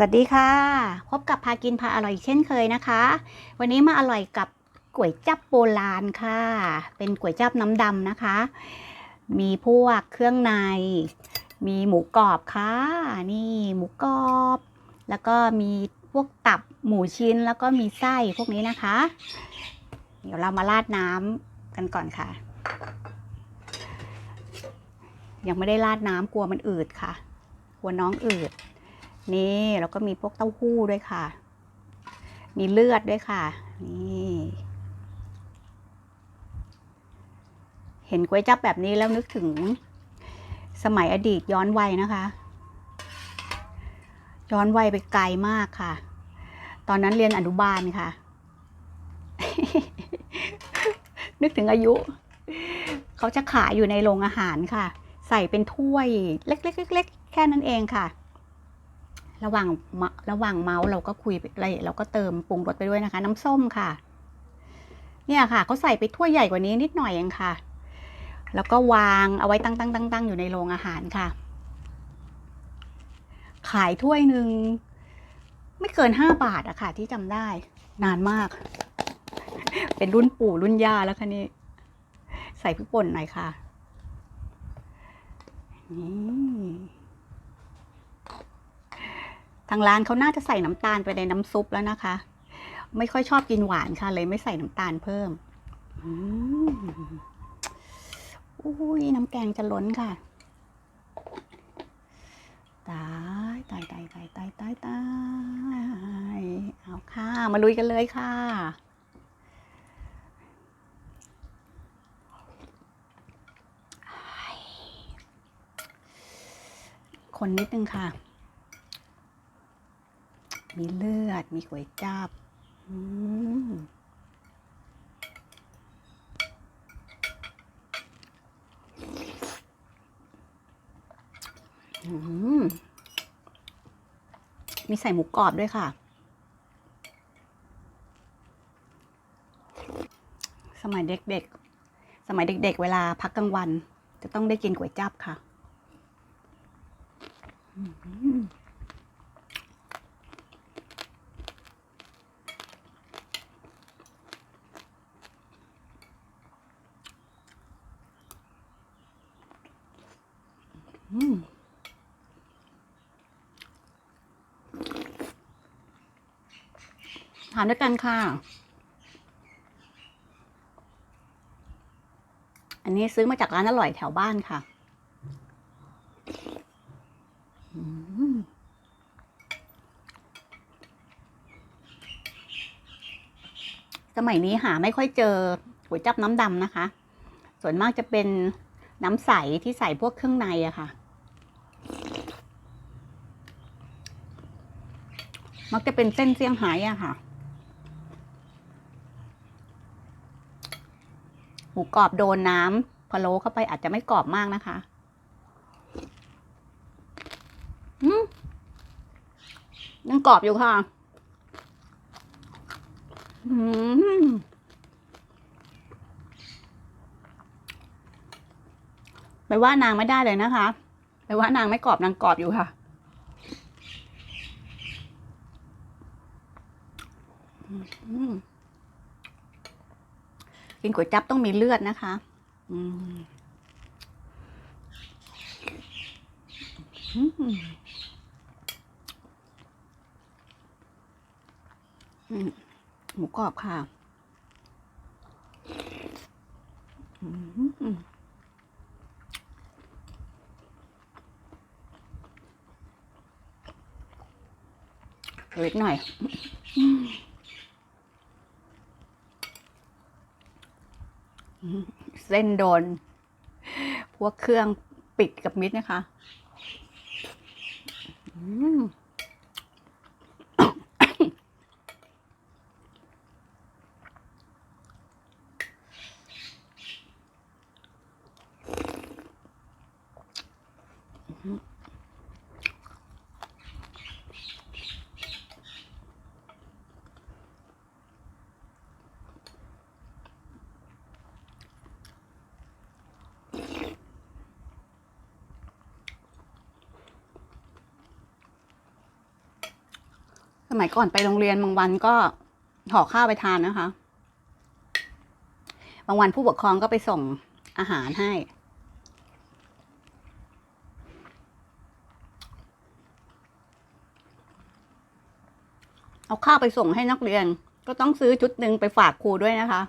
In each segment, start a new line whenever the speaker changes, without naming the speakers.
สวัสดีค่ะ พบกับพากินพาอร่อยเช่นเคยนะคะ วันนี้มาอร่อยกับก๋วยจับโบราณค่ะ เป็นก๋วยจับน้ำดำนะคะ มีพวกเครื่องใน มีหมูกรอบค่ะ นี่หมูกรอบ แล้วก็มีพวกตับหมูชิ้นแล้วก็มีไส้พวกนี้นะคะ เดี๋ยวเรามาราดน้ำกันก่อนค่ะ ยังไม่ได้ราดน้ำกลัวมันอืดค่ะ กลัวน้องอืด นี่แล้วก็มีพวกเต้าหู้ด้วยค่ะ มีเลือดด้วยค่ะ นี่ เห็นก๋วยจั๊บแบบนี้แล้วนึกถึงสมัยอดีตย้อนวัยนะคะ ย้อนวัยไปไกลมากค่ะ ตอนนั้นเรียนอนุบาลค่ะ นึกถึงอายุ เขาจะขายอยู่ในโรงอาหารค่ะ ใส่เป็นถ้วยเล็กๆๆแค่นั้นเองค่ะ ระหว่างระหว่างเมาส์เราก็คุยอะไรเราก็เติมปรุงรสไปด้วยนะคะ น้ำส้มค่ะ เนี่ยค่ะเขาใส่ไปถ้วยใหญ่กว่านี้นิดหน่อยเองค่ะ แล้วก็วางเอาไว้ตั้งตั้งตั้งตั้งอยู่ในโรงอาหารค่ะ ขายถ้วยหนึ่งไม่เกินห้าบาทอะค่ะ ที่จำได้ นานมาก เป็นรุ่นปู่รุ่นย่าแล้วค่ะนี่ใส่พริกป่นหน่อยค่ะนี่ ทางร้านเขาน่าจะใส่น้ำตาลไปในน้ำซุปแล้วนะคะ ไม่ค่อยชอบกินหวานค่ะ เลยไม่ใส่น้ำตาลเพิ่มอืมอุ้ยน้ำแกงจะล้นค่ะ ตายตายตายตายตายตายตายเอาค่ะ มาลุยกันเลยค่ะคนนิดนึงค่ะ มีเลือด มีก๋วยจับม,มีใส่หมูกรอบด้วยค่ะ สมัยเด็กๆ สมัยเด็กๆ เวลาพักกลางวัน จะต้องได้กินก๋วยจับค่ะ อืม ทานด้วยกันค่ะ อันนี้ซื้อมาจากร้านอร่อยแถวบ้านค่ะสมัยนี้หาไม่ค่อยเจอก๋วยจับน้ำดำนะคะ ส่วนมากจะเป็นน้ำใสที่ใส่พวกเครื่องในอะค่ะ มักจะเป็นเส้นเซี่ยงไฮ้อะค่ะ หมูกรอบโดนน้ำพะโล้เข้าไปอาจจะไม่กรอบมากนะคะยังกรอบอยู่ค่ะอืมไปว่านางไม่ได้เลยนะคะไปว่านางไม่กรอบนางกรอบอยู่ค่ะ อืม กินก๋วยจั๊บต้องมีเลือดนะคะ อืมหมูกรอบค่ะเล็กหน่อย เส้นโดน พวกเครื่องปิดกับมิดนะคะ อืม มัยก่อนไปโรงเรียนบางวันก็ห่อข้าวไปทานนะคะ บางวันผู้ปกครองก็ไปส่งอาหารให้ เอาข้าวไปส่งให้นักเรียน ก็ต้องซื้อชุดหนึ่งไปฝากครูด้วยนะคะ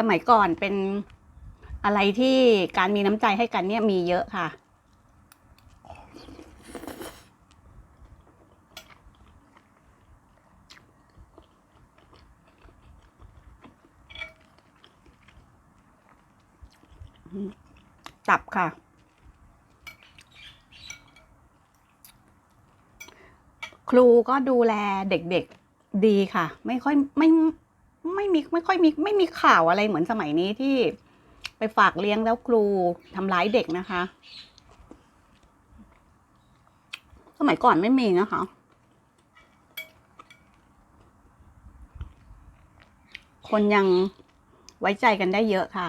สมัยก่อนเป็นอะไรที่การมีน้ำใจให้กันเนี่ยมีเยอะค่ะ ตับค่ะ ครูก็ดูแลเด็กๆดีค่ะ ไม่ค่อยไม่ ไม่มีไม่ค่อยมีไม่มีข่าวอะไรเหมือนสมัยนี้ที่ไปฝากเลี้ยงแล้วครูทำร้ายเด็กนะคะ สมัยก่อนไม่มีนะคะคนยังไว้ใจกันได้เยอะค่ะ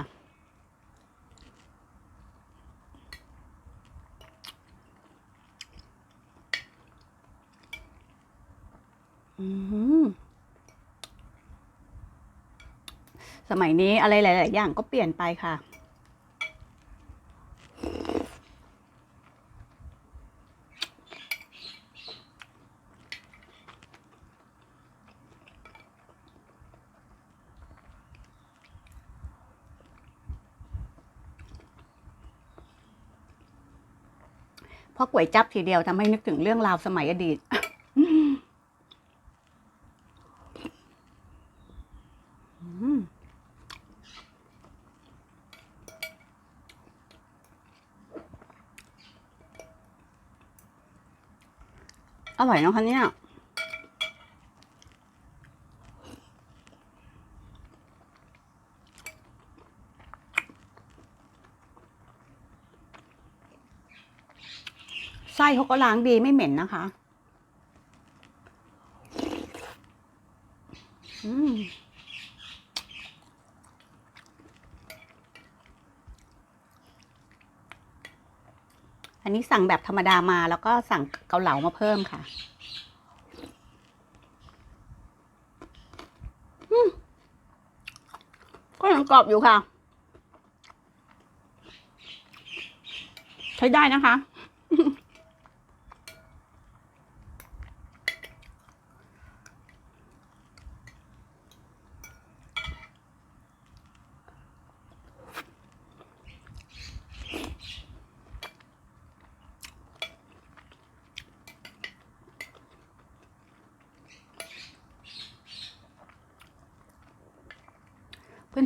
อืม สมัยนี้อะไรหลาย ๆ อย่างก็เปลี่ยนไปค่ะ เพราะก๋วยจับทีเดียวทำให้นึกถึงเรื่องราวสมัยอดีต อืม อร่อยนะคะเนี่ยไส้เขาก็ล้างดีไม่เหม็นนะคะ อืม อันนี้สั่งแบบธรรมดามาแล้วก็สั่งเกาเหลามาเพิ่มค่ะก็ยังกรอบอยู่ค่ะ ใช้ได้นะคะ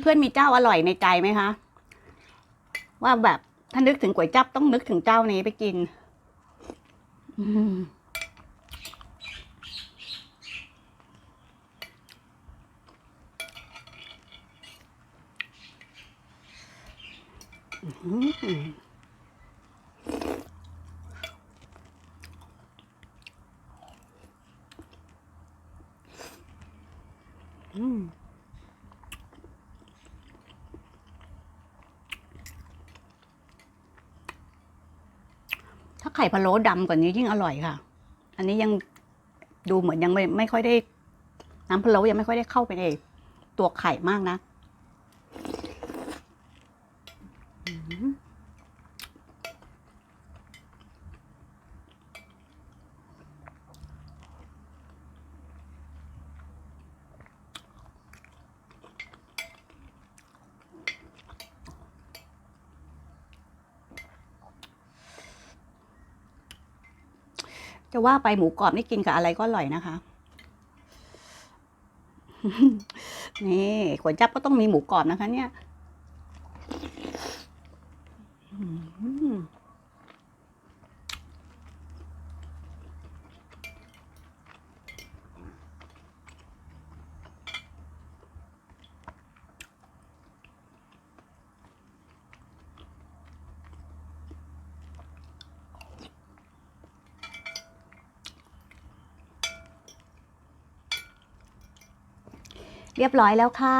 เพื่อนๆมีเจ้าอร่อยในใจไหมคะ ว่าแบบถ้านึกถึงก๋วยจับต้องนึกถึงเจ้านี้ไปกินอืมอืมอืม ถ้า ไข่พะโล้ดำกว่านี้ยิ่งอร่อยค่ะ อันนี้ยังดูเหมือนยังไม่ไม่ค่อยได้น้ำพะโล้ยังไม่ค่อยได้เข้าไปในตัวไข่มากนะอืม จะว่าไปหมูกรอบนี่กินกับอะไรก็อร่อยนะคะ นี่ขวัญจับก็ต้องมีหมูกรอบนะคะ เนี่ย เรียบร้อยแล้วค่ะ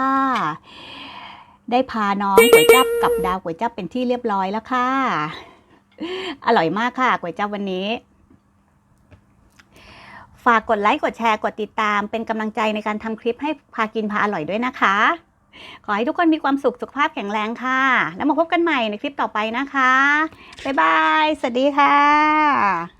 ได้พาน้องก๋วยจับกับดาวก๋วยจับเป็นที่เรียบร้อยแล้วค่ะ อร่อยมากค่ะก๋วยจับวันนี้ ฝากกดไลค์กดแชร์กดติดตาม เป็นกำลังใจในการทำคลิปให้พากินพาอร่อยด้วยนะคะ ขอให้ทุกคนมีความสุขสุขภาพแข็งแรงค่ะ แล้วมาพบกันใหม่ในคลิปต่อไปนะคะ บ๊ายบาย สวัสดีค่ะ